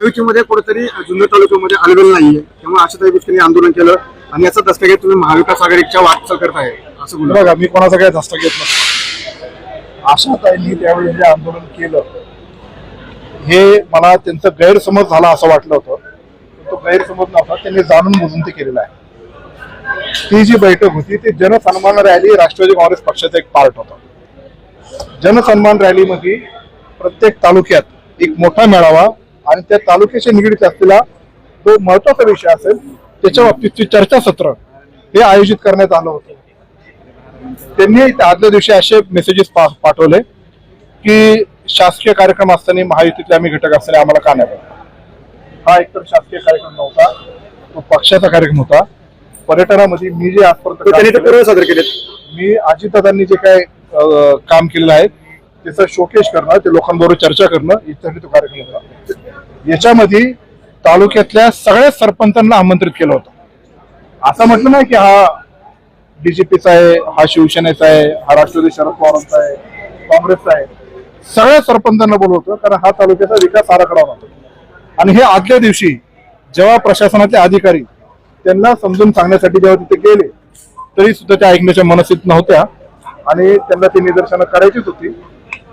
मध्ये कुठेतरी जुन्नर तालुक्यामध्ये आलेलं नाहीये. त्यामुळे अशा त्या गोष्टींनी आंदोलन केलं आणि याचा दस्तक तुम्ही महाविकास आघाडीच्या वाटचाल करत आहे असं बोलू बघा मी कोणाचा काही दस्त घेत नसतो. आशाताईंनी त्यावेळी जे आंदोलन केलं हे मला त्यांचं गैरसमज झाला असं वाटलं होतं. तो गैरसमज नव्हता त्यांनी जाणून बुजून ते केलेलं आहे. ती जी बैठक होती ती जनसन्मान रॅली राष्ट्रवादी काँग्रेस पक्षाचा एक पार्ट होता. जनसन्मान रॅलीमध्ये प्रत्येक तालुक्यात एक मोठा मेळावा आणि त्या तालुक्याशी निगडीत असलेला जो महत्त्वाचा विषय असेल त्याच्या बाबतीतची चर्चासत्र हे आयोजित करण्यात आलं होतं. त्यांनी त्या आदल्या दिवशी असे मेसेजेस पाठवले की शासकीय कार्यक्रम असताना महायुतीतले आम्ही घटक असताना आम्हाला का नाही? हा एकतर शासकीय कार्यक्रम नव्हता तो पक्षाचा कार्यक्रम होता. पर्यटनामध्ये मी जे आजपर्यंत केलं- पूर्व सादर केलेत. मी अजितदादांनी जे काय काम केलेलं आहे त्याचं शोकेश करणं ते लोकांबरोबर चर्चा करणं याच्यासाठी तो कार्यक्रम होता. याच्यामध्ये तालुक्यातल्या सगळ्या सरपंचांना आमंत्रित केलं होतं. असं म्हटलं नाही की हा बीजेपीचा आहे हा शिवसेनेचा आहे हा राष्ट्रवादी शरद पवारांचा आहे काँग्रेसचा आहे. सगळ्या सरपंचांना बोलवतो कारण हा तालुक्याचा विकास आराखडा होता. आणि हे आदल्या दिवशी जेव्हा प्रशासनाचे अधिकारी त्यांना समजून सांगण्यासाठी जेव्हा तिथे गेले तरी सुद्धा त्या ऐकण्याच्या मनस्थित नव्हत्या. आणि त्यांना ती निदर्शनं करायचीच होती.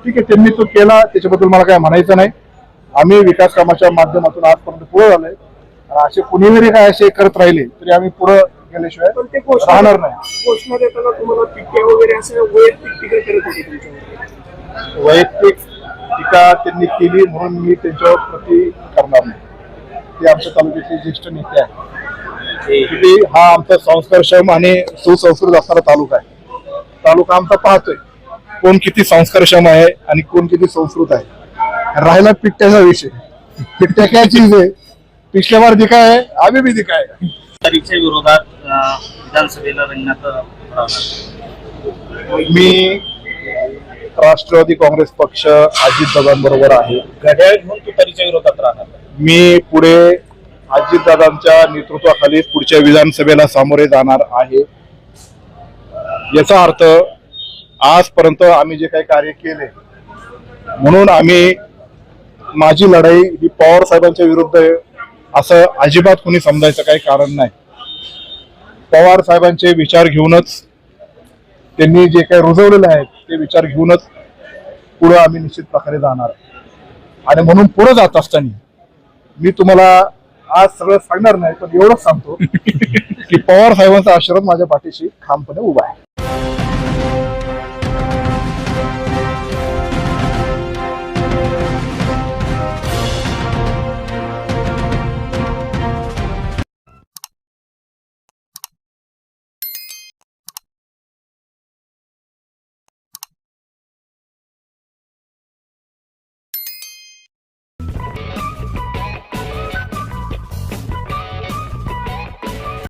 ठीक आहे त्यांनी तो केला त्याच्याबद्दल मला काय म्हणायचं नाही. आम्ही विकास कामाच्या माध्यमातून आजपर्यंत पुढे आणि असे कुणी जरी काय असे करत राहिले तरी आम्ही पुढे गेल्याशिवाय पण ते घोषणा राहणार नाही. घोषणा देताना तुम्हाला वगैरे असं वैयक्तिक टीका करत होते तुमच्यावर. वैयक्तिक टीका त्यांनी केली म्हणून मी त्यांच्यावर प्रति करणार नाही. ते आमच्या तालुक्यातले ज्येष्ठ नेते आहेत. शेवटी हा आमचा संस्कारक्षम आणि सुसंस्कृत असणारा तालुका आहे. तालुका आमचा पाहतोय कोण किती संस्कारक्षम आहे आणि कोण किती संस्कृत आहे. राहिला पिट्ट्याचा विषय. पिट्ट्या काय चीज आहे पिछल्या बार दिखाय आहे? आम्ही भी दिखाय आहे तरीच्या विरोधात विधानसभेला मी राष्ट्रवादी काँग्रेस पक्ष अजितदादांबरोबर आहे. घड्याळ घेऊन तुतारीच्या विरोधात राहणार. मी पुढे अजितदादांच्या नेतृत्वाखाली पुढच्या विधानसभेला सामोरे जाणार आहे. याचा अर्थ आजपर्यंत आम्ही जे काही कार्य केले म्हणून आम्ही माझी लढाई ही पवार साहेबांच्या विरुद्ध आहे. असं अजिबात कोणी समजायचं काही कारण नाही. पवार साहेबांचे विचार घेऊनच त्यांनी जे काही रुजवलेले आहेत ते विचार घेऊनच पुढं आम्ही निश्चित प्रकारे जाणार. आणि म्हणून पुढे जात असताना मी तुम्हाला आज सगळं सांगणार नाही पण एवढंच सांगतो की पवार साहेबांचा आशीर्वाद माझ्या पाठीशी ठामपणे उभा आहे.